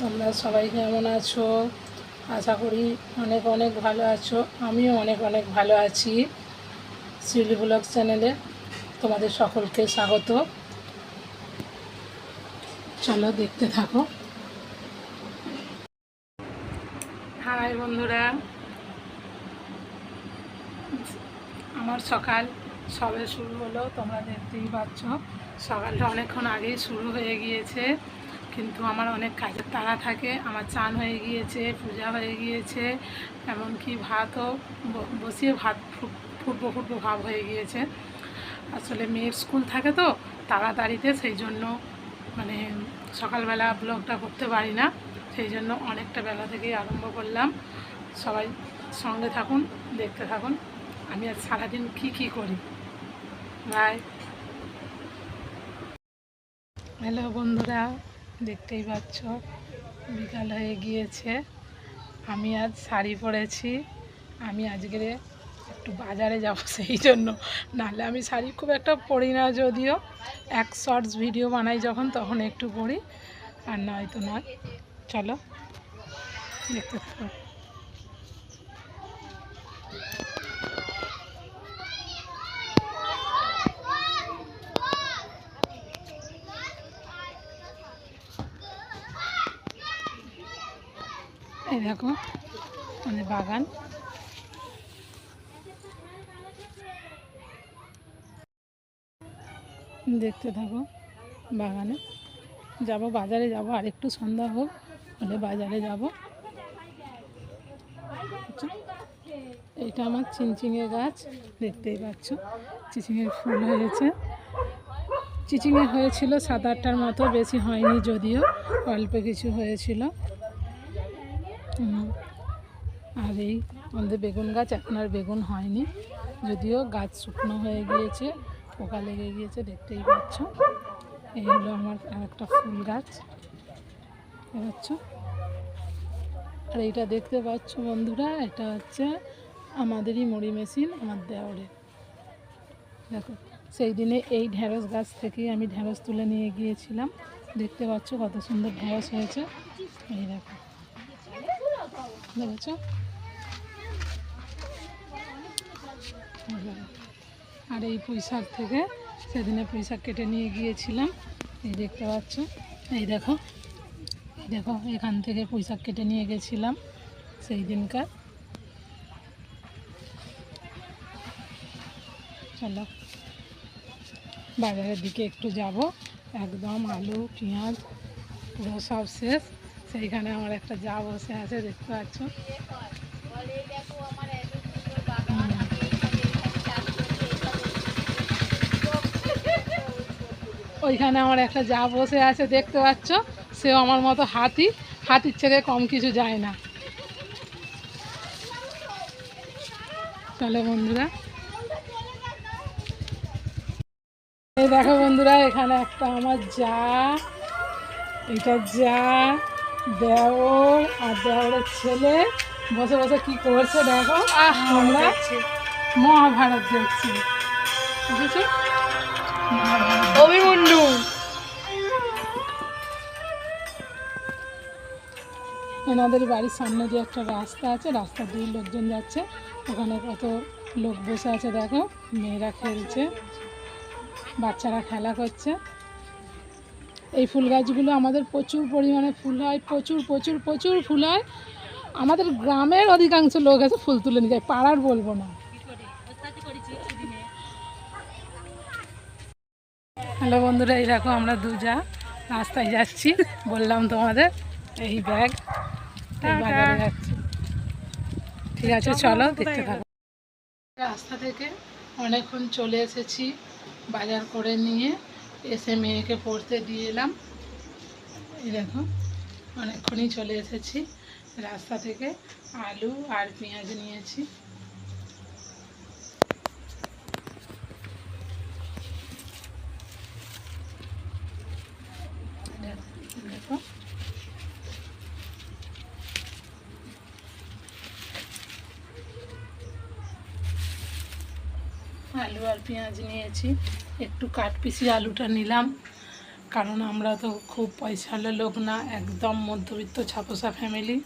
তোমরা সবাই কেমন আছো? আশা করি অনেক অনেক ভালো আছো। আমিও অনেক অনেক ভালো আছি। শিউলি ব্লগ চ্যানেলে তোমাদের সকলকে স্বাগত। চলো দেখতে থাকো। হাই বন্ধুরা। আমার সকাল সবে শুরু হলো, তোমরা দেখতেই পাচ্ছ। সকালটা অনেকক্ষণ আগেই শুরু হয়ে গিয়েছে। কিন্তু আমার অনেক কাজের তাড়া থাকে। আমার চান হয়ে গিয়েছে, পূজা হয়ে গিয়েছে, এমনকি ভাতও বসিয়ে ভাত ফুটবো ফুটবো ভাব হয়ে গিয়েছে। আসলে মেয়ের স্কুল থাকে তো তাড়াতাড়িতে, সেই জন্য মানে সকালবেলা ব্লগটা করতে পারি না। সেই জন্য অনেকটা বেলা থেকেই আরম্ভ করলাম। সবাই সঙ্গে থাকুন, দেখতে থাকুন। আমি আজ সারাদিন কি কি করি? বাই হ্যালো বন্ধুরা। দেখতেই পাচ্ছ, বিকাল হয়ে গিয়েছে। আমি আজ শাড়ি পরেছি। আমি আজকে একটু বাজারে যাব সেই জন্য। নাহলে আমি শাড়ি খুব একটা পরি না যদিও। এক শর্টস ভিডিও বানাই যখন, তখন একটু পরি। আর নয়তো নয়। চলো, দেখতে থাকো। এই দেখো বাগান। দেখতে থাকো বাগানে। যাব, বাজারে যাব, আর একটু সন্ধ্যা হোক, হলে বাজারে যাব। এটা আমার চিনচিঙে গাছ, দেখতেই পাচ্ছ। চিচিঙের ফুল হয়েছে। চিচিঙে হয়েছিল সাত আটটার মতো, বেশি হয়নি যদিও, অল্প কিছু হয়েছিল। আর এই আমাদের বেগুন গাছ এখন আর বেগুন হয়নি। যদিও গাছ শুকনো হয়ে গিয়েছে, পোকা লেগে গিয়েছে, দেখতেই পাচ্ছ। এই হলো আমার একটা ফুল গাছ। পাচ্ছ? আর এইটা দেখতে পাচ্ছ বন্ধুরা, এটা হচ্ছে আমাদেরই মুড়ি মেশিন, আমার দেওয়ারের দেখো, সেই দিনে এই ঢ্যাঁড়স গাছ থেকেই আমি ঢ্যাঁড়স তুলে নিয়ে গিয়েছিলাম। দেখতে পাচ্ছ কত সুন্দর ঢ্যাঁড়স হয়েছে। এই দেখো। আর এই পুঁইশাক থেকে সেদিনে পুঁইশাক কেটে নিয়ে গিয়েছিলাম। এই দেখতে পাচ্ছ? এই দেখো। এই দেখো, এখান থেকে পুঁইশাক কেটে নিয়ে গেছিলাম সেই দিনকার। চলো, বাজারের দিকে একটু যাব। একদম আলু, পেঁয়াজ, পুরো সব শেষ। সেইখানে আমার একটা যা বসে আছে, দেখতে পাচ্ছ। ওইখানে আমার একটা যা বসে আছে, দেখতে পাচ্ছ? সেও আমার মতো হাতি, হাতির থেকে কম কিছু যায় না। চলো বন্ধুরা। এই দেখো বন্ধুরা, এখানে একটা আমার যা এটা যা। দেওর আর দেওরের ছেলে বসে বসে কি করছে দেখো? আমরা মহাভারত দেখছি। বুঝেছ? অভিমন্যু। এনাদের বাড়ির সামনে যে একটা রাস্তা আছে রাস্তা দিয়ে লোকজন যাচ্ছে। ওখানে কত লোক বসে আছে দেখো। মেয়েরা খেলছে। বাচ্চারা খেলা করছে। এই ফুল গাছগুলো আমাদের প্রচুর পরিমাণে ফুল হয় প্রচুর প্রচুর প্রচুর ফুল হয়। আমাদের গ্রামের অধিকাংশ লোক আছে ফুল তুলে নিয়ে যায় পাড়ার বলব না। হ্যালো বন্ধুরা এই দেখো আমরা দুজা রাস্তায় যাচ্ছি বললাম তোমাদের এই ব্যাগ বাজারে যাচ্ছি। ঠিক আছে চলো দেখতে থাকো। রাস্তা থেকে অনেকক্ষণ চলে এসেছি বাজার করে নিয়ে। এসে মেয়েকে পড়তে দিয়ে এলাম। এই দেখো, অনেকক্ষণই চলে এসেছি রাস্তা থেকে। আলু আর পেঁয়াজ নিয়েছি। দেখো। আলু আর পেঁয়াজ নিয়েছি। একটু কাট পিসি আলুটা নিলাম, কারণ আমরা তো খুব পয়সাওয়ালা লোক না, একদম মধ্যবিত্ত ছাপোসা ফ্যামিলি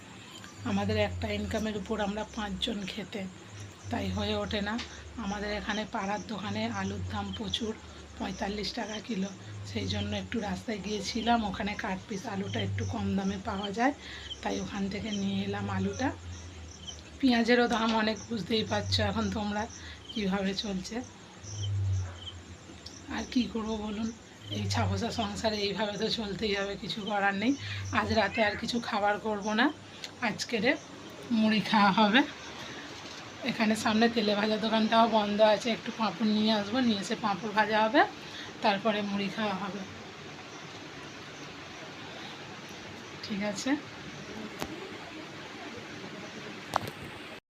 আমাদের একটা ইনকামের উপর আমরা পাঁচজন খেতে, তাই হয়ে ওঠে না। আমাদের এখানে পাড়ার দোকানে আলুর দাম প্রচুর, পঁয়তাল্লিশ টাকা কিলো। সেই জন্য একটু রাস্তায় গিয়েছিলাম, ওখানে কাঠ পিস আলুটা একটু কম দামে পাওয়া যায়, তাই ওখান থেকে নিয়ে এলাম আলুটা। পেঁয়াজেরও দাম অনেক, বুঝতেই পারছ এখন তোমরা কীভাবে চলছে। আর কি করব বলুন? এই ছাপোসা সংসারে এইভাবে তো চলতেই হবে, কিছু করার নেই। আজ রাতে আর কিছু খাবার করব না। আজকেরে মুড়ি খাওয়া হবে। এখানে সামনে তেলে ভাজা দোকানটাও বন্ধ আছে। একটু পাঁপড় নিয়ে আসব, নিয়ে এসে পাঁপড় ভাজা হবে। তারপরে মুড়ি খাওয়া হবে। ঠিক আছে?